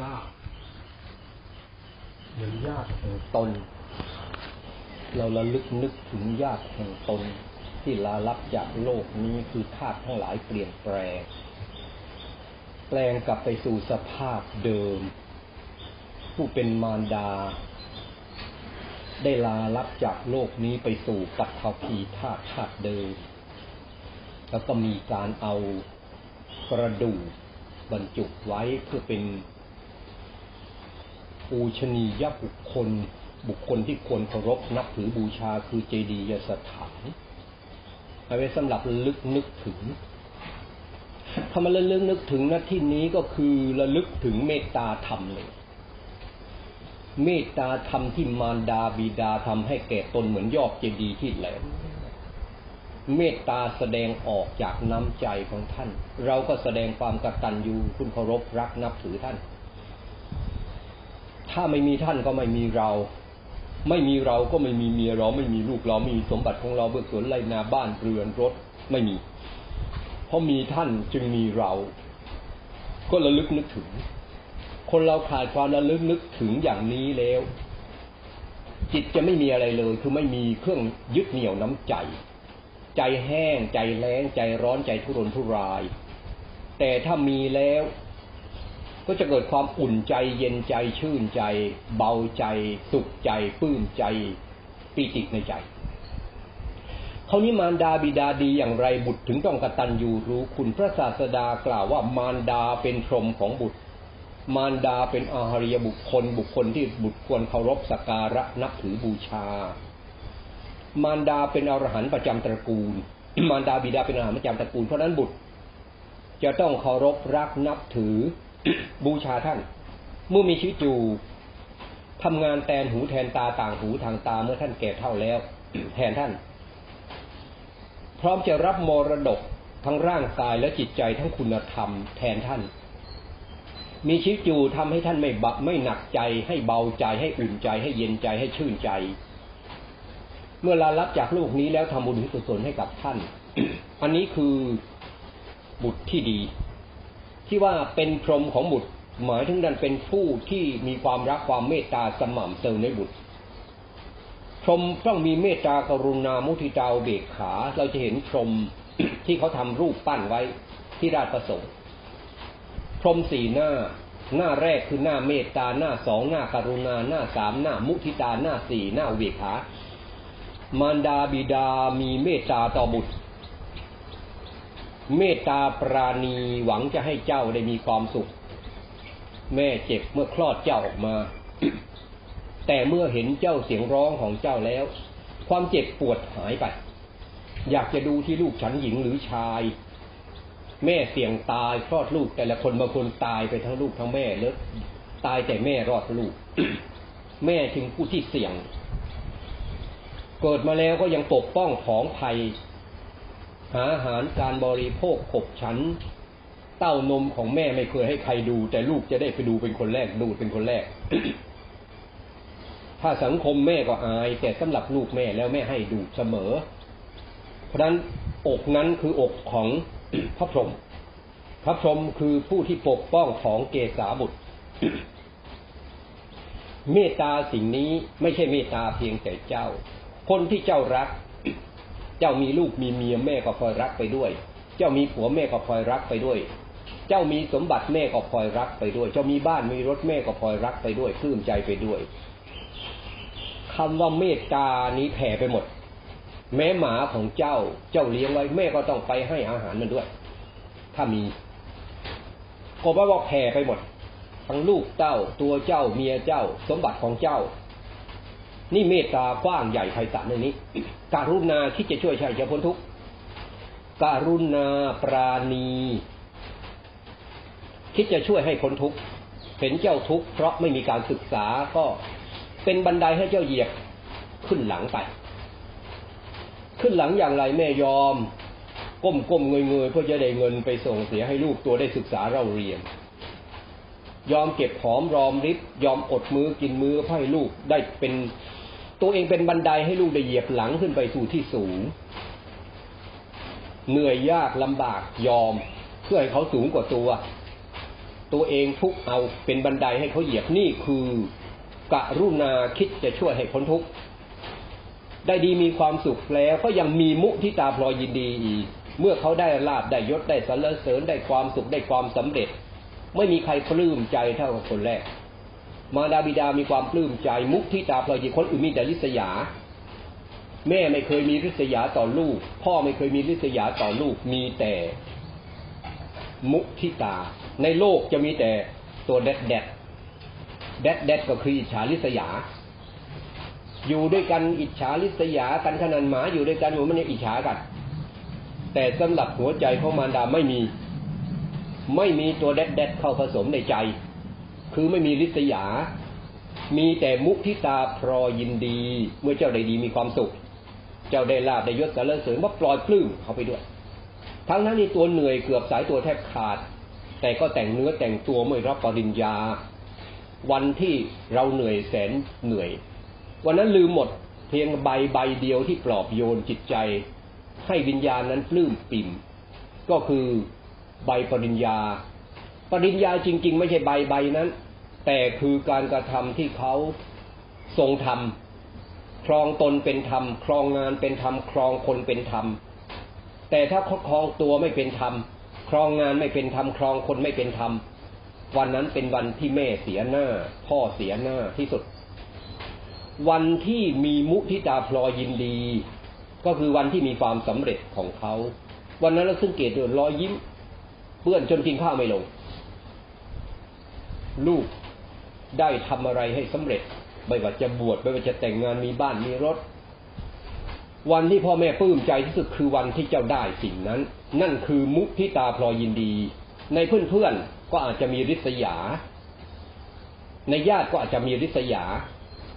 ยากเหมือนญาติแห่งตน เราระลึกนึกถึงญาติแห่งตน ที่ลาลับจากโลกนี้คือธาตุทั้งหลายเปลี่ยนแปลง แปลงกลับไปสู่สภาพเดิม ผู้เป็นมารดา ได้ลาลับจากโลกนี้ไปสู่ปัตภพีธาตุธาตุเดิม แล้วก็มีการเอากระดูกบรรจุไว้เพื่อเป็น ปูชนียบุคคล บุคคลที่ควรเคารพนับถือบูชาคือเจดียสถานเอาไว้สำหรับลึกนึกถึงคำว่าระลึกนึกถึงนะที่นี้ก็คือระลึกถึงเมตตาธรรมเลย เมตตาธรรมที่มารดาบิดาทำให้แก่ตนเหมือนยอดเจดีย์ที่แหลมเมตตาแสดงออกจากน้ำใจของท่าน เราก็แสดงความกตัญญูคุณเคารพรักนับถือท่าน ถ้าไม่มีท่านก็ไม่มีเรา ไม่มีเราก็ไม่มีเมียเราไม่มีลูกเราไม่มีสมบัติของเราเบื้องสวนไรนาบ้านเรือนรถไม่มี เพราะมีท่านจึงมีเรา ก็ระลึกนึกถึง คนเราขาดความระลึกนึกถึงอย่างนี้แล้ว จิตจะไม่มีอะไรเลย คือไม่มีเครื่องยึดเหนี่ยวน้ำใจ ใจแห้ง ใจแล้ง ใจร้อนใจทุรนทุราย แต่ถ้ามีแล้ว ก็จะเกิดความอุ่นใจเย็นใจชื่นใจ เบาใจ สุขใจปลื้มใจปีติในใจเขานี้มารดาบิดาดีอย่างไรบุตรถึงต้องกตัญญูรู้คุณพระศาสดากล่าวว่ามารดาเป็นพรหมของบุตร มารดาเป็นอาหาริยบุคคล บุคคลที่บุตรควรเคารพสักการะนับถือบูชา มารดาเป็นอรหันต์ประจำตระกูล มารดาบิดาเป็นอรหันต์ประจำตระกูลเพราะนั้นบุตร จะต้องเคารพรักนับถือ บูชาท่าน เมื่อมีชีวิตอยู่ทำงานแทนหูแทนตาต่างหูทางตาเมื่อท่านแก่เท่าแล้ว แทนท่าน พร้อมจะรับมรดกทั้งร่างกายและจิตใจทั้งคุณธรรมแทนท่าน มีชีวิตอยู่ทำให้ท่านไม่บไม่หนักใจให้เบาใจให้อุ่นใจให้เย็นใจให้ชื่นใจ เมื่อลารับจากโลกนี้แล้วทำบุญกุศลให้กับท่าน อันนี้คือบุตรที่ดี ที่ว่าเป็นพรหมของบุตร หมายถึงนั้นเป็นผู้ที่มีความรักความเมตตาสม่ำเสมอในบุตร พรหมต้องมีเมตตากรุณามุทิตาเบกขา เราจะเห็นพรหมที่เขาทำรูปปั้นไว้ที่ราชประสงค์ พรหมสี่หน้า หน้าแรกคือหน้าเมตตาหน้าสองหน้ากรุณาหน้าสามหน้ามุทิตาหน้าสี่หน้าเวขา มารดาบิดามีเมตตาต่อบุตร เมตตาปราณีหวังจะให้เจ้าได้มีความสุข แม่เจ็บเมื่อคลอดเจ้าออกมา แต่เมื่อเห็นเจ้าเสียงร้องของเจ้าแล้ว ความเจ็บปวดหายไป อยากจะดูที่ลูกฉันหญิงหรือชาย แม่เสี่ยงตายคลอดลูกแต่ละคนบางคนตายไปทั้งลูกทั้งแม่เลิกตายแต่แม่รอดลูก แม่ถึงผู้ที่เสี่ยง เกิดมาแล้วก็ยังปกป้องของภัย หาอาหารการบริโภคขบฉัน เต้านมของแม่ไม่เคยให้ใครดู แต่ลูกจะได้ไปดูเป็นคนแรกดูเป็นคนแรก ถ้าสังคมแม่ก็อาย แต่สำหรับลูกแม่แล้วแม่ให้ดูเสมอ เพราะนั้นอกนั้นคืออกของพระพรหมพระพรหมคือผู้ที่ปกป้องของเกศาบุตร เมตตาสิ่งนี้ไม่ใช่เมตตาเพียงแต่เจ้า คนที่เจ้ารัก เจ้ามีลูกมีเมียแม่ก็คอยรักไปด้วย เจ้ามีผัวแม่ก็คอยรักไปด้วย เจ้ามีสมบัติแม่ก็คอยรักไปด้วย เจ้ามีบ้านมีรถแม่ก็คอยรักไปด้วยปลื้มใจไปด้วยคำว่าเมตตานี้แผ่ไปหมด แม้หมาของเจ้าเจ้าเลี้ยงไว้แม่ก็ต้องไปให้อาหารมันด้วย ถ้ามีก็แปลว่าแผ่ไปหมด ทั้งลูกเจ้าตัวเจ้าเมียเจ้า สมบัติของเจ้า นี่เมตตากว้างใหญ่ไพศาลในนี้ การุณาคิดจะช่วยชายจะพ้นทุกข์การุณาปราณี คิดจะช่วยให้พ้นทุกข์เห็นเจ้าทุกข์เพราะไม่มีการศึกษาก็เป็นบันไดให้เจ้าเหยียบขึ้นหลังไป ขึ้นหลังอย่างไรแม่ยอม ก้มก้มเงยเงยเพื่อจะได้เงินไปส่งเสียให้ลูกตัวได้ศึกษาเราเรียน ยอมเก็บหอมรอมริบยอมอดมือกินมือเพื่อให้ลูกได้เป็น ตัวเองเป็นบันไดให้ลูกได้เหยียบหลังขึ้นไปสู่ที่สูง เหนื่อยยากลำบากยอม เพื่อให้เขาสูงกว่าตัว ตัวเองทุกเอาเป็นบันไดให้เขาเหยียบนี่คือกะรุณาคิดจะช่วยให้พ้นทุกข์ได้ดีมีความสุขแล้วก็ยังมีมุทิตาพลอยยินดีอีก เมื่อเขาได้ลาบได้ยศได้สรรเสริญได้ความสุขได้ความสำเร็จ ไม่มีใครปลื้มใจเท่ากับคนแรก มารดาบิดามีความปลื้มใจมุทิตาพลอยยินคนอื่นมีแต่ริษยา แม่ไม่เคยมีริษยาต่อลูก พ่อไม่เคยมีริษยาต่อลูกมีแต่มุทิตา ในโลกจะมีแต่ตัวแดดแดดแดดแดดก็คืออิจฉาริษยา อยู่ด้วยกันอิจฉาริษยากันขนาดหมาอยู่ด้วยกันมันไม่ได้อิจฉากัน แต่สำหรับหัวใจของมารดาไม่มี ไม่มีตัวแดดแดดเข้าผสมในใจ คือไม่มีริษยา มีแต่มุทิตาพรอยินดี เมื่อเจ้าได้ดีมีความสุข เจ้าได้ลาบได้ยศสรรเสริญว่าปล่อยปลื้มเขาไปด้วย ทั้งนั้นนี่ตัวเหนื่อยเกือบสายตัวแทบขาด แต่ก็แต่งเนื้อแต่งตัวไม่รับปริญญา วันที่เราเหนื่อยแสนเหนื่อย วันนั้นลืมหมดเพียงใบใบเดียวที่ปลอบโยนจิตใจ ให้วิญญาณนั้นปลื้มปิ่ม ก็คือใบปริญญา ปริญญาจริง ๆ ไม่ใช่ใบใบนั้น แต่คือการกระทำที่เขาทรงทำครองตนเป็นธรรมครองงานเป็นธรรมครองคนเป็นธรรม แต่ถ้าครองตัวไม่เป็นธรรมครองงานไม่เป็นธรรมครองคนไม่เป็นธรรมวันนั้นเป็นวันที่แม่เสียหน้า พ่อเสียหน้าที่สุด วันที่มีมุทิตาพลอยยินดี ก็คือวันที่มีความสำเร็จของเขา วันนั้นเราสังเกตดูรอยยิ้มเพื่อนจนกินข้าวไม่ลง ลูก ได้ทำอะไรให้สำเร็จ ไม่ว่าจะบวชไม่ว่าจะแต่งงานมีบ้านมีรถ วันที่พ่อแม่ปลื้มใจที่สุดคือวันที่เจ้าได้สิ่งนั้น นั่นคือมุทิตาพลอยยินดี ในเพื่อนๆก็อาจจะมีริษยา ในญาติก็อาจจะมีริษยา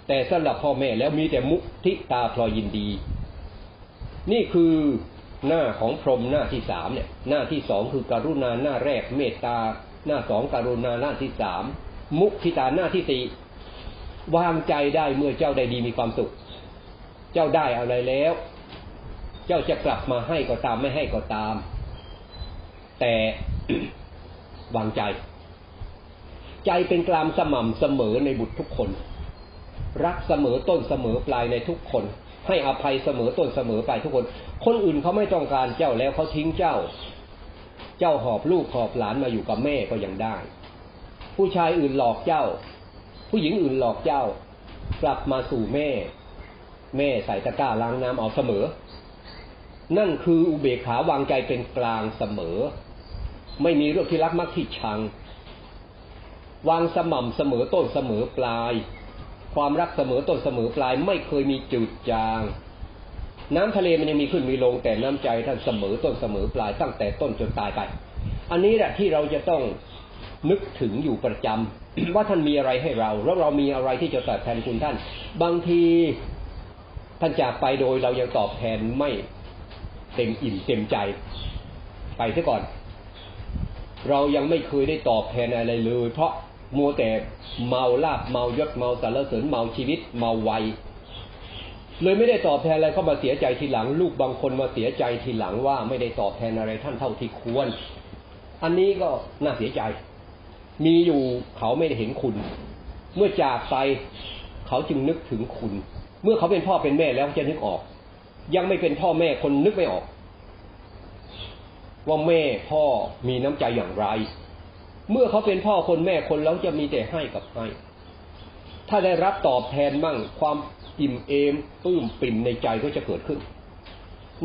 แต่สำหรับพ่อแม่แล้วมีแต่มุทิตาพลอยยินดี นี่คือหน้าของพรหมหน้าที่สามเนี่ย หน้าที่สองคือการุณาหน้าแรกเมตตา หน้าสองการุณาหน้าที่สาม มุทิตาหน้าที่สี่วางใจได้เมื่อเจ้าได้ดีมีความสุข เจ้าได้อะไรแล้ว เจ้าจะกลับมาให้ก็ตามไม่ให้ก็ตาม แต่วางใจ ใจเป็นกลางสม่ำเสมอในบุตรทุกคน รักเสมอต้นเสมอปลายในทุกคน ให้อภัยเสมอต้นเสมอปลายทุกคน คนอื่นเขาไม่ต้องการเจ้าแล้วเขาทิ้งเจ้า เจ้าหอบลูกหอบหลานมาอยู่กับแม่ก็ยังได้ ผู้ชายอื่นหลอกเจ้า ผู้หญิงอื่นหลอกเจ้า กลับมาสู่แม่ แม่ใส่ตะกร้าล้างน้ำเอาเสมอ นั่นคืออุเบกขาวางใจเป็นกลางเสมอ ไม่มีเรื่องที่รักมักที่ชัง วางสม่ำเสมอต้นเสมอปลาย ความรักเสมอต้นเสมอปลายไม่เคยมีจืดจาง น้ำทะเลมันยังมีขึ้นมีลงแต่น้ำใจท่านเสมอต้นเสมอปลายตั้งแต่ต้นจนตายไปอันนี้แหละที่เราจะต้อง นึกถึงอยู่ประจำว่าท่านมีอะไรให้เรา แล้วเรามีอะไรที่จะตอบแทนคุณท่าน บางทีท่านจากไปโดยเรายังตอบแทนไม่เต็มอิ่มเต็มใจ ไปซะก่อน เรายังไม่เคยได้ตอบแทนอะไรเลย เพราะมัวแต่เมาลาบเมายศเมาสารเสริญเมาชีวิต เมาวัยเลยไม่ได้ตอบแทนอะไรเข้ามาเสียใจทีหลัง ลูกบางคนมาเสียใจทีหลังว่าไม่ได้ตอบแทนอะไรท่านเท่าที่ควร อันนี้ก็น่าเสียใจ มีอยู่เขาไม่ได้เห็นคุณ เมื่อจากไปเขาจึงนึกถึงคุณ เมื่อเขาเป็นพ่อเป็นแม่แล้วจะนึกออก ยังไม่เป็นพ่อแม่คนนึกไม่ออก ว่าแม่พ่อมีน้ำใจอย่างไร เมื่อเขาเป็นพ่อคนแม่คนแล้วจะมีแต่ให้กับให้ ถ้าได้รับตอบแทนมั่งความอิ่มเอมปลื้มปิ่มในใจก็จะเกิดขึ้น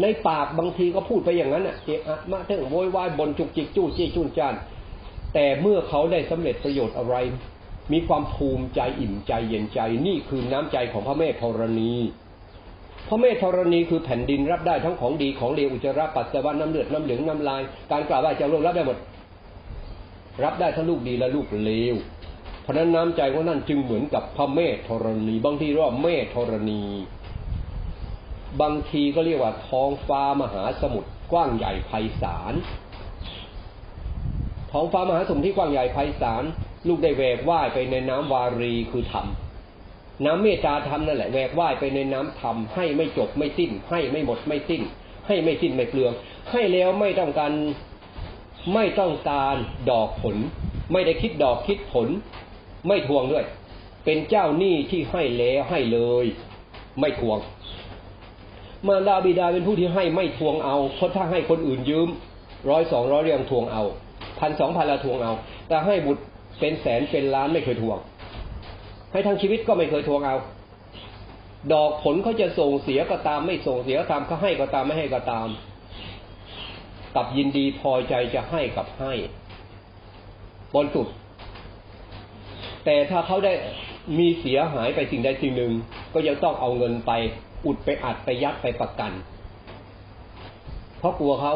ในปากบางทีก็พูดไปอย่างนั้นอะเอะอะมาเถอะโวยวายบนจุกจิกจู้จี้จุนจาน แต่เมื่อเขาได้สำเร็จประโยชน์อะไร มีความภูมิใจอิ่มใจเย็นใจนี่คือน้ำใจของพระแม่ธรณี พระเมธธรณีคือแผ่นดินรับได้ทั้งของดีของเลวอุจจาระปัสสาวะน้ำเลือดน้ำเหลืองน้ำลาย การกล่าวว่าจะรับได้หมด รับได้ทั้งลูกดีและลูกเลวเพราะนั้นน้ำใจของนั่นจึงเหมือนกับพระเมธธรณี บางทีเรียกว่าเมธธรณี บางทีก็เรียกว่าท้องฟ้ามหาสมุทรกว้างใหญ่ไพศาล ท้องฟ้ามหาสมุทรที่กว้างใหญ่ไพศาลลูกได้แหวกว่ายไปในน้ำวารีคือธรรมน้ำเมตตาธรรมนั่นแหละแหวกว่ายไปในน้ำธรรมให้ไม่จบไม่สิ้น ให้ไม่หมดไม่สิ้น ให้ไม่สิ้นไม่เปลือง ให้แล้วไม่ต้องการไม่ต้องการดอกผล ไม่ได้คิดดอกคิดผล ไม่ทวงด้วย เป็นเจ้าหนี้ที่ให้แล้วให้เลย ไม่ทวง มารดาบิดาเป็นผู้ที่ให้ไม่ทวงเอาเพราะถ้าให้คนอื่นยืมร้อยสองร้อยเรียงทวงเอา พันสองพันละทวงเอา แต่ให้บุตรเป็นแสนเป็นล้านไม่เคยทวง ให้ทั้งชีวิตก็ไม่เคยทวงเอา ดอกผลเขาจะส่งเสียก็ตาม ไม่ส่งเสียก็ตามเขาให้ก็ตามไม่ให้ก็ตาม กับยินดีพอใจจะให้กับให้บนสุด แต่ถ้าเขาได้มีเสียหายไปสิ่งใดสิ่งหนึ่ง ก็ยังต้องเอาเงินไป อุดไปอัดไปยัดไปประกัน เพราะกลัวเขา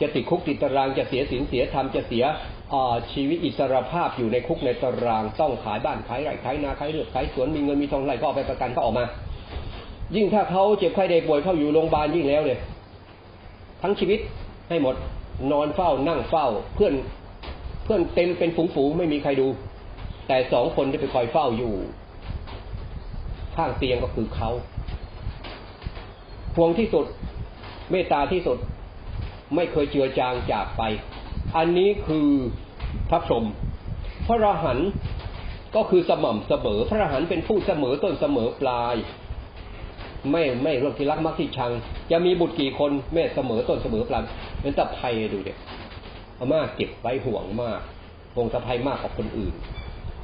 จะติดคุกติดตารางจะเสียสินเสียธรรมจะเสียชีวิตอิสรภาพอยู่ในคุกในตาราง ต้องขายบ้านขายไร่ขายนาขายเลือดขายสวนมีเงินมีทองไหลก็เอาไปประกันก็ออกมา ยิ่งถ้าเขาเจ็บไข้ได้ป่วยเข้าอยู่โรงพยาบาลยิ่งแล้วเลยทั้งชีวิตให้หมดนอนเฝ้านั่งเฝ้า เพื่อนเพื่อนเต็มเป็นฝูงๆไม่มีใครดู แต่สองคนที่ไปคอยเฝ้าอยู่ ข้างเตียงก็คือเขาพวงที่สุด เมตตาที่สุด ไม่เคยเจือจางจากไป อันนี้คือพระพรหมพระรหันก็คือสม่ำเสมอ พระรหันเป็นผู้เสมอต้นเสมอปลาย ไม่ไม่เรื่องที่รักมักที่ชัง จะมีบุตรกี่คนแม่เสมอต้นเสมอปลายเป็นตะไพดูเด็กอาม่าเก็บไว้ห่วงมากห่วงตะไพมากกว่าคนอื่น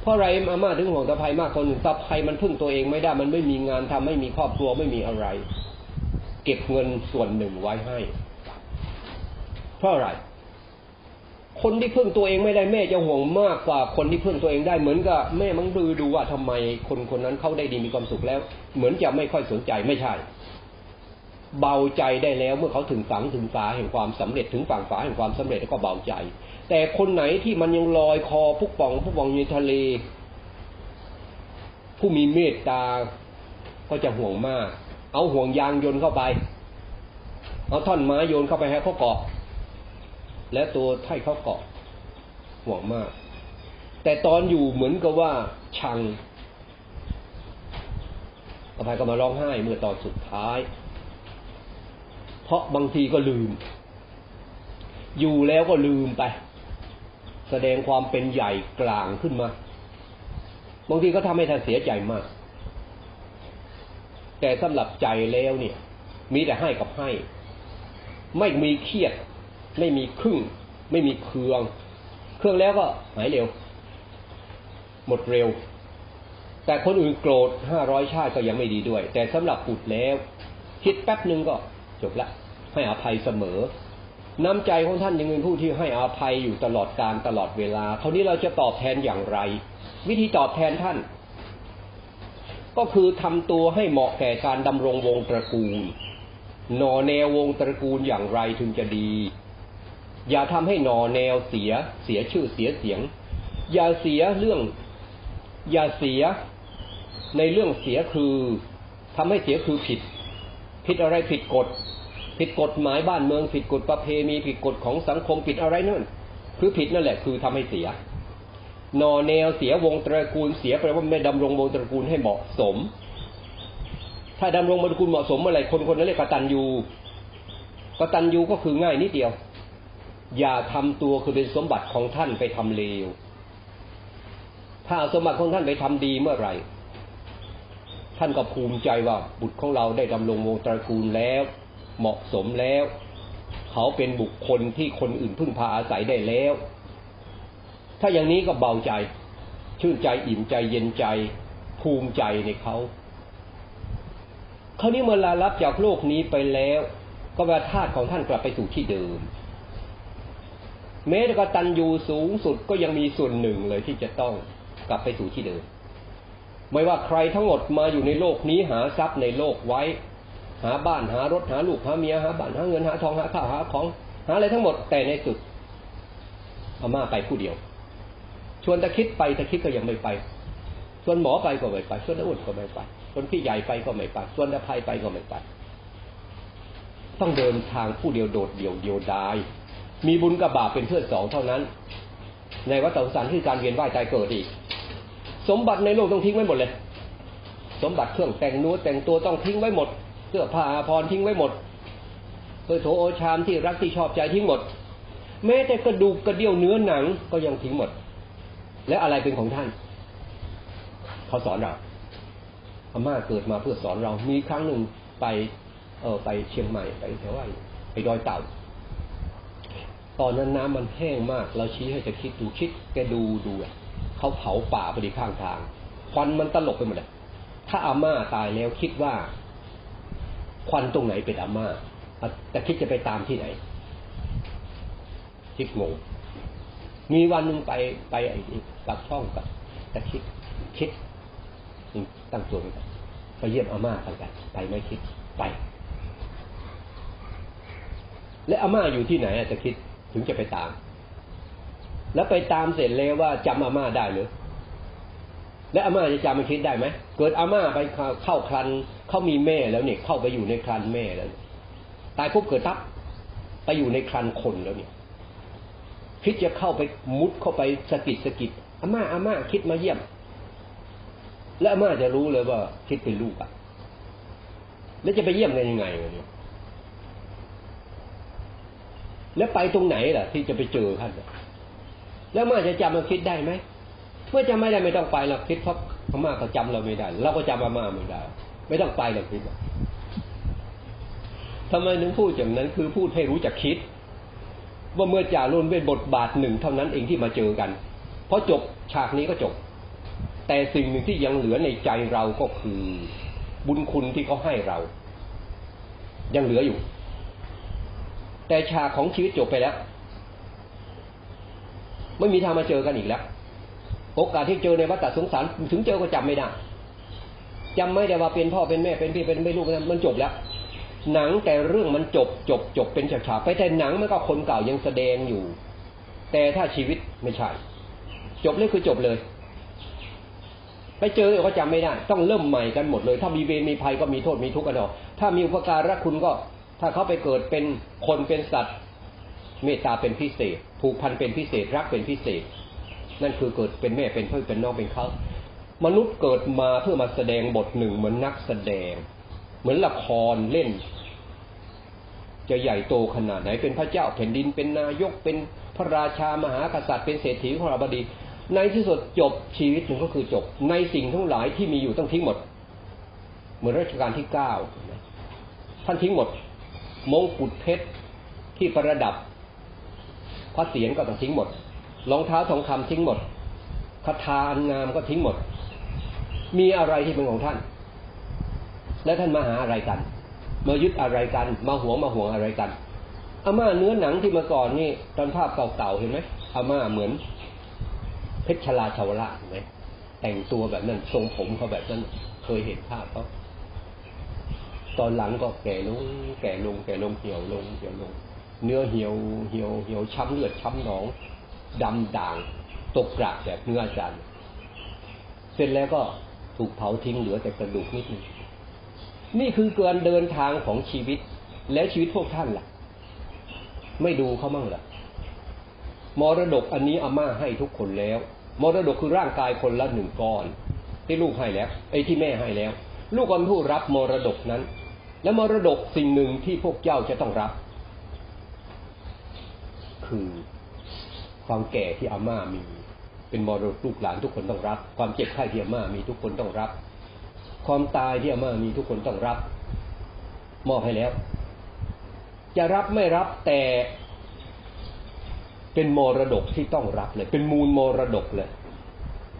เพราะอะไรอาม่าถึงห่วงตะไพมากคนตะไพมันพึ่งตัวเองไม่ได้มันไม่มีงานทำไม่มีครอบครัวไม่มีอะไร เก็บเงินส่วนหนึ่งไว้ให้ เพราะอะไร คนที่พึ่งตัวเองไม่ได้แม่จะห่วงมากกว่าคนที่พึ่งตัวเองได้เหมือนกับแม่มังดูดูว่าทำไมคนคนนั้นเขาได้ดีมีความสุขแล้ว เหมือนจะไม่ค่อยสนใจไม่ใช่ เบาใจได้แล้วเมื่อเขาถึงฝังถึงฝาแห่งความสำเร็จถึงฝั่งฝาแห่งความสำเร็จแล้วก็เบาใจ แต่คนไหนที่มันยังลอยคอพุกป่องพุกป่องอยู่ทะเล ผู้มีเมตตาก็จะห่วงมาก เอาห่วงยางโยนเข้าไป เอาท่อนไม้โยนเข้าไปให้เขาเกาะ และตัวไถ่เขาเกาะห่วงมาก แต่ตอนอยู่เหมือนกับว่าชังอภัยก็มาร้องไห้เมื่อตอนสุดท้าย เพราะบางทีก็ลืม อยู่แล้วก็ลืมไป แสดงความเป็นใหญ่กลางขึ้นมา บางทีก็ทำให้ท่านเสียใจมาก แต่สำหรับใจแล้วเนี่ย มีแต่ให้กับให้ ไม่มีเครียด ไม่มีครึ่ง ไม่มีเครื่อง เครื่องแล้วก็หายเร็ว หมดเร็ว แต่คนอื่นโกรธห้าร้อยชาติก็ยังไม่ดีด้วย แต่สำหรับปุดแล้ว คิดแป๊บหนึ่งก็จบละ ให้อภัยเสมอ น้ำใจของท่านยังเป็นผู้ที่ให้อภัยอยู่ตลอดการตลอดเวลาคราวนี้เราจะตอบแทนอย่างไร วิธีตอบแทนท่าน ก็คือทำตัวให้เหมาะแก่การดำรงวงตระกูลหนอแนววงตระกูลอย่างไรถึงจะดี อย่าทำให้หนอแนวเสียเสียชื่อเสียเสียง อย่าเสียเรื่อง อย่าเสียในเรื่องเสียคือทำให้เสียคือผิด ผิดอะไรผิดกฎ ผิดกฎหมายบ้านเมืองผิดกฎประเพณีผิดกฎของสังคมผิดอะไรนั่นคือผิดนั่นแหละคือทำให้เสียหนอแนวเสียวงตระกูลเสียแปลว่าไม่ดำรงวงตระกูลให้เหมาะสม ถ้าดำรงวงตระกูลเหมาะสมเมื่อไหร่คนคนนั้นเรียกกตัญญูกตัญญูก็คือง่ายนิดเดียว อย่าทำตัวคือเป็นสมบัติของท่านไปทำเลว ถ้าสมบัติของท่านไปทำดีเมื่อไหร่ ท่านก็ภูมิใจว่าบุตรของเราได้ดำรงวงตระกูลแล้ว เหมาะสมแล้ว เขาเป็นบุคคลที่คนอื่นพึ่งพาอาศัยได้แล้ว ถ้าอย่างนี้ก็เบาใจ ชื่นใจอิ่มใจเย็นใจ ภูมิใจในเขาคราวนี้เมื่อลารับจากโลกนี้ไปแล้ว ก็ว่าธาตุของท่านกลับไปสู่ที่เดิม แม้แต่กตัญญูสูงสุดก็ยังมีส่วนหนึ่งเลยที่จะต้องกลับไปสู่ที่เดิม ไม่ว่าใครทั้งหมดมาอยู่ในโลกนี้หาทรัพย์ในโลกไว้ หาบ้านหารถหาลูกหาเมียหาบ้านหาเงินหาทองหาข้าวหาของหาอะไรทั้งหมดแต่ในสุดอาม่าไปผู้เดียว ชวนตะคิดไปตะคิดก็ยังไม่ไป ชวนหมอไปก็ไม่ไปชวนอุ่นก็ไม่ไปชวนพี่ใหญ่ไปก็ไม่ไปชวนตะไพไปก็ไม่ไป ต้องเดินทางผู้เดียวโดดเดี่ยวเดียวดาย มีบุญกับบาปเป็นเพื่อนสองเท่านั้น ในวัฏสงสารคือการเวียนว่ายตายเกิดอีก สมบัติในโลกต้องทิ้งไว้หมดเลย สมบัติเครื่องแต่งนู้แต่งตัวต้องทิ้งไว้หมดเสื้อผ้าอาภรณ์ทิ้งไว้หมดเพื่อโถโอชามที่รักที่ชอบใจทิ้งหมด แม้แต่กระดูกกระเดี่ยวเนื้อหนังก็ยังทิ้งหมด แล้วอะไรเป็นของท่าน เขาสอนเราอาม่าเกิดมาเพื่อสอนเรามีครั้งหนึ่งไปเออไปเชียงใหม่ไปแถวว่าไปดอยเต่า ตอนนั้นน้ำมันแห้งมาก เราชี้ให้จะคิดดูคิดแกดูดูเขาเผาป่าพอดีข้างทางควันมันตลบไปหมดเลยถ้าอาม่าตายแล้วคิดว่า ควันตรงไหนเป็นอาม่าแต่คิดจะไปตามที่ไหน คิดงงมีวันหนึ่งไปไปไอ้กับช่องกับแต่คิดคิดตั้งตัวไปไปเยี่ยมอาม่ากันกันไปไม่คิดไป และอาม่าอยู่ที่ไหนอาจจะคิด ถึงจะไปตาม แล้วไปตามเสร็จแล้วว่าจำอาม่าได้หรือและอาม่าจะจำมันคิดได้ไหมเกิดอาม่าไปเข้าครันเขามีแม่แล้วเนี่ยเข้าไปอยู่ในครันแม่แล้ว ตายปุ๊บเกิดทับไปอยู่ในครันคนแล้วเนี่ย คิดจะเข้าไปมุดเข้าไปสกิดสกิดอาม่าอาม่าคิดมาเยี่ยม และอาม่าจะรู้เลยว่าคิดเป็นลูกอะแล้วจะไปเยี่ยมกันยังไงเนี่ย แล้วไปตรงไหนล่ะ ที่จะไปเจอท่านแล้วมาจะจำมาคิดได้ไหมเมื่อจำไม่ได้ไม่ต้องไปหรอกคิดเพราะพม่าเขาจำเราไม่ได้ เราก็จำอาม่าไม่ได้ ไม่ต้องไปหรอกคิดทำไมถึงพูดอย่างนั้นคือพูดให้รู้จักคิด ว่าเมื่อจ่ารุ่นเป็นบทบาทหนึ่งเท่านั้นเองที่มาเจอกันพอจบฉากนี้ก็จบ แต่สิ่งหนึ่งที่ยังเหลือในใจเราก็คือ บุญคุณที่เขาให้เรา ยังเหลืออยู่ แต่ฉากของชีวิตจบไปแล้ว ไม่มีทางมาเจอกันอีกแล้ว โอกาสที่เจอในวัฏสงสารถึงเจอก็จำไม่ได้จำไม่ได้ว่าเป็นพ่อเป็นแม่เป็นพี่เป็นไม่ลูกมันจบแล้ว หนังแต่เรื่องมันจบจบจบเป็นฉากๆไปแต่หนังมันก็คนเก่ายังแสดงอยู่ แต่ถ้าชีวิตไม่ใช่ จบเลยคือจบเลย ไปเจอก็จำไม่ได้ ต้องเริ่มใหม่กันหมดเลย ถ้ามีเวรมีภัยก็มีโทษมีทุกข์กันออกถ้ามีอุปการะคุณก็ ถ้าเขาไปเกิดเป็นคนเป็นสัตว์ เมตตาเป็นพิเศษ ผูกพันเป็นพิเศษรักเป็นพิเศษ นั่นคือเกิดเป็นแม่เป็นพ่อเป็นน้องเป็นเขามนุษย์เกิดมาเพื่อมาแสดงบทหนึ่งเหมือนนักแสดง เหมือนละครเล่น จะใหญ่โตขนาดไหนเป็นพระเจ้าแผ่นดินเป็นนายกเป็นพระราชามหากษัตริย์เป็นเศรษฐีของราบดี ในที่สุดจบชีวิตหนึ่งก็คือจบ ในสิ่งทั้งหลายที่มีอยู่ต้องทิ้งหมด เหมือนรัชกาลที่เก้าท่านทิ้งหมด มงกุฎเพชรที่ประดับ พระเศียรก็ต้องทิ้งหมด รองเท้าทองคำทิ้งหมดคาถาอันงามก็ทิ้งหมด มีอะไรที่เป็นของท่าน และท่านมาหาอะไรกัน มายึดอะไรกัน มาหวงมาห่วงอะไรกันอาม่าเนื้อหนังที่มาก่อนนี่ตอนภาพเก่าๆเห็นไหมอาม่าเหมือน เพชรชลาชาวละเห็นไหมแต่งตัวแบบนั้นทรงผมเขาแบบนั้นเคยเห็นภาพเขา ตอนหลังก็แก่ลง แก่ลง แก่ลงเหี่ยวลงเหี่ยวลง เนื้อเหี่ยวเหี่ยวเหี่ยวช้ำเลือดช้ำหนองดำด่าง ตกกระแบบเนื้ออาจารย์ เสร็จแล้วก็ถูกเผาทิ้งเหลือแต่กระดูกนิดนึงนี่คือเกินเดินทางของชีวิต แล้วชีวิตพวกท่านล่ะ ไม่ดูเขามั่งล่ะมรดกอันนี้อาม่าให้ทุกคนแล้วมรดกคือร่างกายคนละหนึ่งก้อน ที่ลูกให้แล้วไอ้ที่แม่ให้แล้ว ลูกคนผู้รับมรดกนั้น และมรดกสิ่งหนึ่งที่พวกเจ้าจะต้องรับ คือความแก่ที่อาม่ามี เป็นมรดกลูกหลานทุกคนต้องรับ ความเจ็บไข้ที่อาม่ามีทุกคนต้องรับ ความตายที่อาม่ามีทุกคนต้องรับ มอบให้แล้ว จะรับไม่รับแต่เป็นมรดกที่ต้องรับเลย เป็นมูลมรดกเลย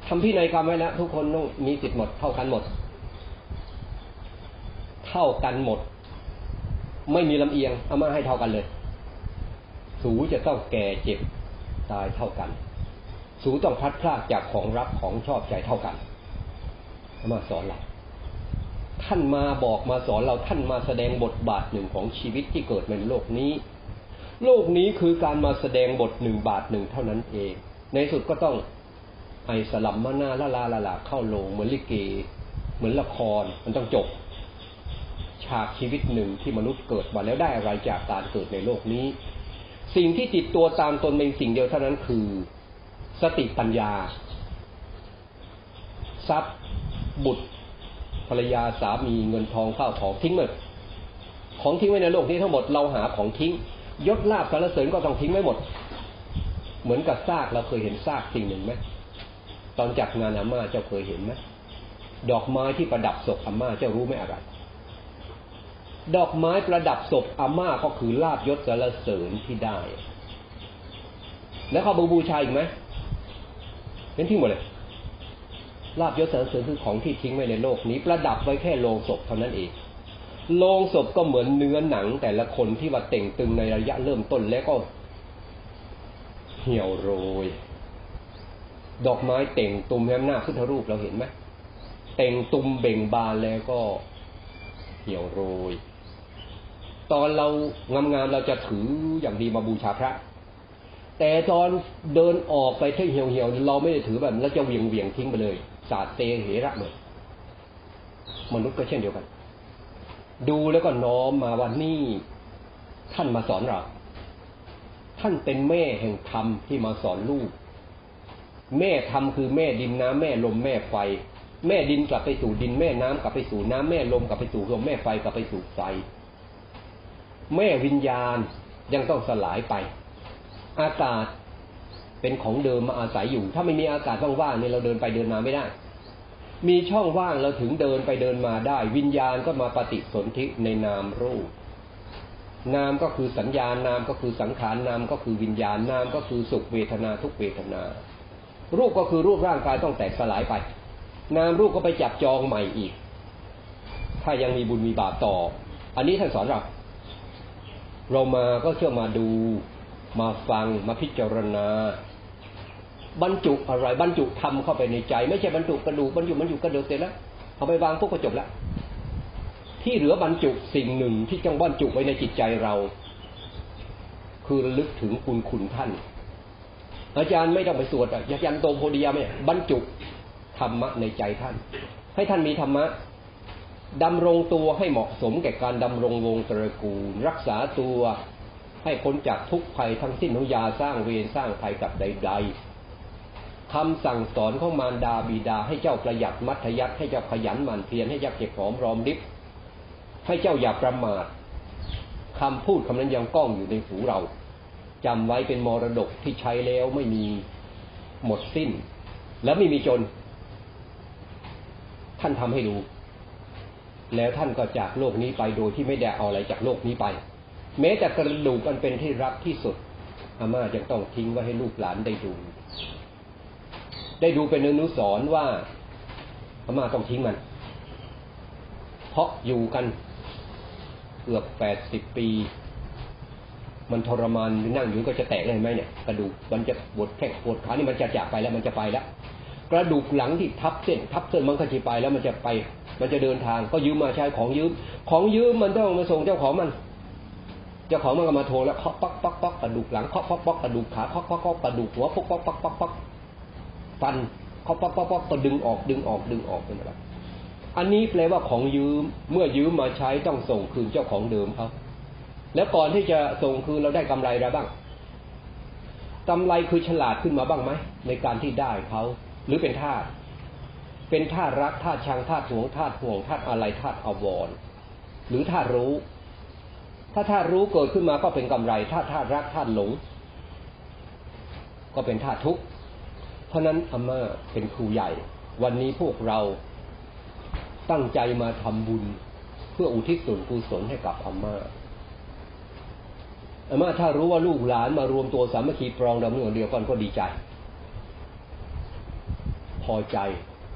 ทำพินัยกรรมไว้แล้วทุกคนต้องมีสิทธิ์หมดเท่ากันหมด เท่ากันหมด ไม่มีลำเอียงอาม่าให้เท่ากันเลย สูจะต้องแก่เจ็บตายเท่ากัน สูต้องพัดพลาดจากของรักของชอบใจเท่ากันมาสอนเราท่านมาบอกมาสอนเราท่านมาแสดงบทบาทหนึ่งของชีวิตที่เกิดในโลกนี้ โลกนี้คือการมาแสดงบทหนึ่งบาทหนึ่งเท่านั้นเอง ในสุดก็ต้องไอสลัมมานาละลาละลาเข้าลงเหมือนลิเก เหมือนละครมันต้องจบ ฉากชีวิตหนึ่งที่มนุษย์เกิดมาแล้วได้อะไรจากการเกิดในโลกนี้ สิ่งที่ติดตัวตามตนเป็นสิ่งเดียวเท่านั้นคือ สติปัญญา ทรัพย์ บุตร ภรรยาสามีเงินทองข้าวของทิ้งหมดของทิ้งไว้ในโลกนี้ทั้งหมดเราหาของทิ้ง ยศลาภสารเสริญก็ต้องทิ้งไว้หมด เหมือนกับซากเราเคยเห็นซากสิ่งหนึ่งไหมตอนจัดงานอาม่าเจ้าเคยเห็นไหมดอกไม้ที่ประดับศพอาม่าเจ้ารู้ไหมอะไร ดอกไม้ประดับศพอาม่าก็คือลาบยศสรรเสริญที่ได้ แล้วเขาบูบูชาอีกไหมเป็นที่หมดเลยลาบยศสรรเสริญคือของที่ทิ้งไว้ในโลกนี้ ประดับไว้แค่โลงศพเท่านั้นเองโลงศพก็เหมือนเนื้อหนัง แต่ละคนที่ว่าเต่งตึงในระยะเริ่มต้นแล้วก็เหี่ยวโรย ดอกไม้เต่งตุมแหมหน้าพุทธรูปเราเห็นไหมเต่งตุมเบ่งบานแล้วก็เหี่ยวโรย ตอนเรางามๆเราจะถืออย่างดีมาบูชาพระ แต่ตอนเดินออกไปที่เหี่ยวๆเราไม่ได้ถือแบบแล้วจะเวียงเวียงทิ้งไปเลยสาดเตเหระเลยมนุษย์ก็เช่นเดียวกัน ดูแล้วก็น้อมมาวันนี้ท่านมาสอนเรา ท่านเป็นแม่แห่งธรรมที่มาสอนลูก แม่ธรรมคือแม่ดินน้ำแม่ลมแม่ไฟ แม่ดินกลับไปสู่ดินแม่น้ำกลับไปสู่น้ำแม่ลมกลับไปสู่ลมแม่ไฟกลับไปสู่ไฟ แม่วิญญาณยังต้องสลายไป อากาศเป็นของเดิมมาอาศัยอยู่ ถ้าไม่มีอากาศว่างๆเนี่ยเราเดินไปเดินมาไม่ได้ มีช่องว่างเราถึงเดินไปเดินมาได้ วิญญาณก็มาปฏิสนธิในนามรูป นามก็คือสัญญาณนามก็คือสังขารนามก็คือวิญญาณนามก็คือสุขเวทนาทุกเวทนา รูปก็คือรูปร่างกายต้องแตกสลายไป นามรูปก็ไปจับจองใหม่อีก ถ้ายังมีบุญมีบาปต่อ อันนี้ท่านสอนเรา เรามาก็เชื่อมาดู มาฟังมาพิจารณา บรรจุอะไรบรรจุทำเข้าไปในใจ ไม่ใช่บรรจุกระดูกบรรจุบรรจุกระดูกเสร็จแล้วเอาไปวางพวกก็จบแล้วที่เหลือบรรจุสิ่งหนึ่งที่จังบรรจุไว้ในจิตใจเรา คือลึกถึงคุณคุณท่าน อาจารย์ไม่ต้องไปสวดอะยันโตโพธิยาไม่บรรจุธรรมะในใจท่าน ให้ท่านมีธรรมะ ดำรงตัวให้เหมาะสมแก่การดำรงวงตระกูล รักษาตัวให้พ้นจากทุกภัยทั้งสิ้นของยาสร้างเวรสร้างภัยกับใด ๆคำสั่งสอนของมารดาบิดาให้เจ้าประหยัดมัธยัติให้เจ้าขยันหมั่นเพียรให้เจ้าเก็บหอมรอมริบให้เจ้าอย่าประมาทคำพูดคำนั้นยังก้องอยู่ในหูเราจำไว้เป็นมรดกที่ใช้แล้วไม่มีหมดสิ้น แล้วไม่มีจน ท่านทำให้ดู แล้วท่านก็จากโลกนี้ไปโดยที่ไม่ได้เอาอะไรจากโลกนี้ไป แม้แต่กระดูกมันเป็นที่รักที่สุดอาม่ายังต้องทิ้งไว้ให้ลูกหลานได้ดู ได้ดูเป็นอนุสรณ์ว่าอาม่าต้องทิ้งมัน เพราะอยู่กันเกือบแปดสิบปี มันทรมานนั่งอยู่ก็จะแตกเลยไหมเนี่ยกระดูกมันจะปวดแข้งปวดขานี่มันจะจากไปแล้วมันจะไปแล้วกระดูกหลังที่ทับเส้น ทับเส้นมันก็จะไปแล้วมันจะไป มันจะเดินทางก็ยืมมาใช้ของยืม ของยืมมันต้องมาส่งเจ้าของมัน เจ้าของมันก็มาโทรแล้วเคาะป๊อกป๊อกป๊อกกระดูกหลังเคาะป๊อกป๊อกกระดูกขาเคาะป๊อกป๊อกกระดูกหัวป๊อกป๊อกป๊อกป๊อกป๊อกฟันเคาะป๊อกป๊อกป๊อกก็ดึงออกดึงออกดึงออกเป็นอะไรอันนี้แปลว่าของยืมเมื่อยืมมาใช้ต้องส่งคืนเจ้าของเดิมเขาแล้วก่อนที่จะส่งคืนเราได้กำไรอะไรบ้างกำไรคือฉลาดขึ้นมาบ้างไหมในการที่ได้เขาหรือเป็นทาส เป็นทาสรักทาสชังทาสหวงทาสห่วงทาสอะไรทาสอววรหรือทาสรู้ ถ้าทาสรู้เกิดขึ้นมาก็เป็นกำไรถ้าทาสรักทาสหลง ก็เป็นทาสทุกข์เพราะนั้นอาม่าเป็นครูใหญ่ วันนี้พวกเราตั้งใจมาทำบุญ เพื่ออุทิศส่วนกุศลให้กับอาม่าอาม่าถ้ารู้ว่าลูกหลานมารวมตัวสามัคคีปรองดำเนินเดียวกันก็ดีใจ พอใจ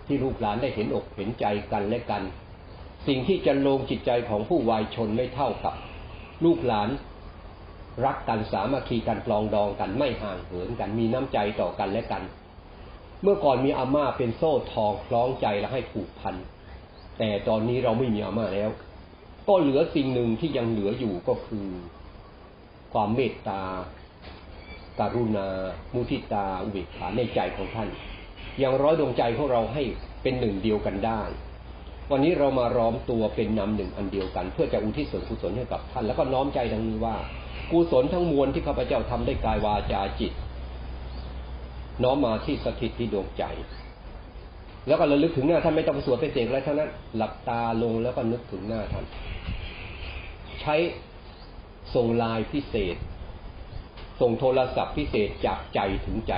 ที่ลูกหลานได้เห็นอกเห็นใจกันและกัน สิ่งที่จะลงจิตใจของผู้วายชนไม่เท่ากับ ลูกหลาน รักกันสามัคคีกันปลองดองกันไม่ห่างเหินกันมีน้ำใจต่อกันและกัน เมื่อก่อนมีอาม่าเป็นโซ่ทองคล้องใจและให้ผูกพัน แต่ตอนนี้เราไม่มีอาม่าแล้ว ก็เหลือสิ่งหนึ่งที่ยังเหลืออยู่ก็คือ ความเมตตาการุณา มุทิตาอุเบกขาในใจของท่าน ยังร้อยดวงใจของเราให้เป็นหนึ่งเดียวกันได้ วันนี้เรามาร้อมตัวเป็นนำหนึ่งอันเดียวกัน เพื่อจะอุทิศส่วนกุศลให้กับท่าน แล้วก็น้อมใจดังนี้ว่ากุศลทั้งมวลที่ข้าพเจ้าทำได้กายวาจาจิต น้อมมาที่สถิตที่ดวงใจ แล้วก็ระลึกถึงหน้าท่านไม่ต้องสวดไปเสกอะไรทั้งนั้น หลับตาลงแล้วก็นึกถึงหน้าท่าน ใช้ส่งลายพิเศษ ส่งโทรศัพท์พิเศษจากใจถึงใจ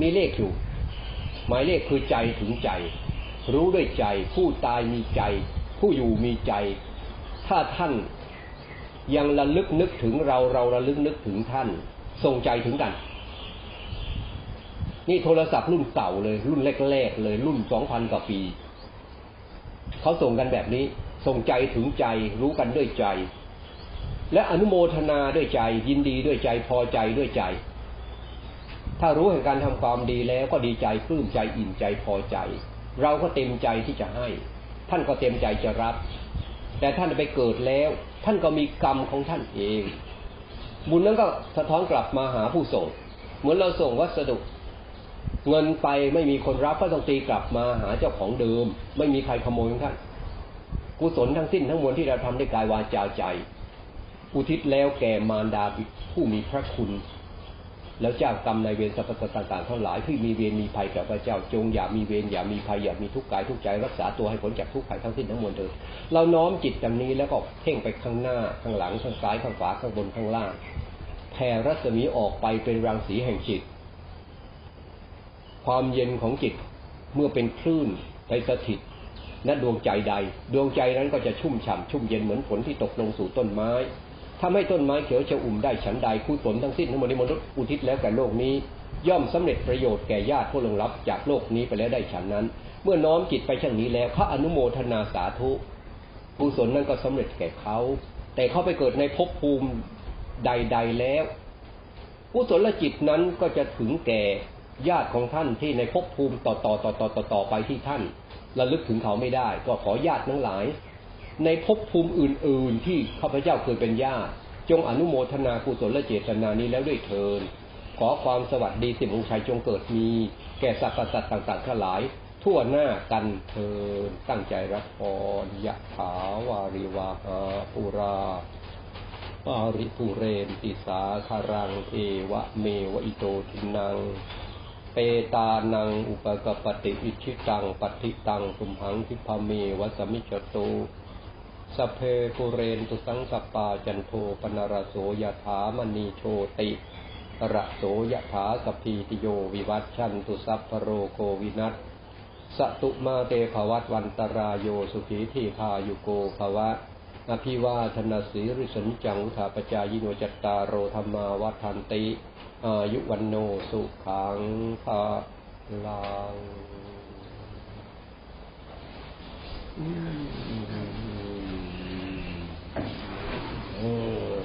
มีเลขอยู่ หมายเลขคือใจถึงใจ รู้ด้วยใจ ผู้ตายมีใจ ผู้อยู่มีใจ ถ้าท่านยังระลึกนึกถึงเราเราระลึกนึกถึงท่านส่งใจถึงกัน นี่โทรศัพท์รุ่นเก่าเลย รุ่นแรกๆเลย รุ่นสองพันกว่าปีเขาส่งกันแบบนี้ส่งใจถึงใจรู้กันด้วยใจ และอนุโมทนาด้วยใจ ยินดีด้วยใจพอใจด้วยใจ ถ้ารู้แห่งการทำความดีแล้วก็ดีใจปลื้มใจอิ่มใจพอใจ เราก็เต็มใจที่จะให้ ท่านก็เต็มใจจะรับ แต่ท่านไปเกิดแล้ว ท่านก็มีกรรมของท่านเอง บุญนั้นก็สะท้อนกลับมาหาผู้ส่ง เหมือนเราส่งวัสดุ เงินไปไม่มีคนรับก็ต้องตีกลับมาหาเจ้าของเดิม ไม่มีใครขโมยของท่านกุศลทั้งสิ้นทั้งมวลที่เราทำด้วยกายวาจาใจ อุทิศแล้วแก่มารดาผู้มีพระคุณ แล้วเจ้ากรรมในายเวรสรรพสัตว์ต่างๆทั้งหลายที่มีเวรมีภัยกับพระเจ้าจงอย่ามีเวรอย่ามีภัยอย่ามีทุกข์กายทุกข์ใจรักษาตัวให้พ้นจากทุกข์ภัยทั้งสิ้นทั้งมวลเถิดเราน้อมจิตดังนี้แล้วก็เพ่งไปข้างหน้าข้างหลังข้างซ้ายข้างขวาข้างบนข้างล่างแผ่รัศมีออกไปเป็นรังสีแห่งจิต ความเย็นของจิตเมื่อเป็นคลื่นไปสถิตณดวงใจใด ดวงใจนั้นก็จะชุ่มฉ่ำชุ่มเย็นเหมือนฝนที่ตกลงสู่ต้นไม้ ทำให้ต้นไม้เขียวชอุ่มได้ฉันใดคุศลทั้งสิ้นทั้งหมดในมนุษย์อุทิศแล้วแก่โลกนี้ ย่อมสำเร็จประโยชน์แก่ญาติผู้ลงรับจากโลกนี้ไปแล้วได้ฉันนั้น เมื่อน้อมจิตไปเช่นนี้แล้วเขาอนุโมทนาสาธุกุศลนั้นก็สำเร็จแก่เขาแต่เขาไปเกิดในภพภูมิใด ๆแล้วกุศลจิตนั้นก็จะถึงแก่ญาติของท่านที่ในภพภูมิต่อต่อต่อต่อต่อต่อไปที่ท่านระลึกถึงเขาไม่ได้ ก็ขอญาติทั้งหลาย ในภพภูมิอื่น ๆ ที่ข้าพเจ้าเคยเป็นญาติจงอนุโมทนากุศลและเจตนานี้แล้วด้วยเทินขอความสวัสดีสิบองชัยจงเกิดมี แก่สรรพสัตว์ต่างๆทั้งหลาย ทั่วหน้ากันเทินตั้งใจรับพรยะถาวาริวาหาปุราปาริปุเรนติสาคารังเอวะเมวะอิโตทินัง เปตานังอุปกปติอิชิตังปฏิตังสุมหังทิพเมวะสมิจโต สเพปุเรนตุสังสปาจันโทปนรโสยถามณีโชติระโสยถาสพีติโยวิวัตชันตุสัพพโรโกวินัสสตุมาเตภวัตวันตรายโยสุขีทีพายุโกภวะอภิวาธนาสีริสนจังอุทาปจายโนจัตตารโรธรรมาวัฏันติอายุวันโนสุขังภาลัง 哦，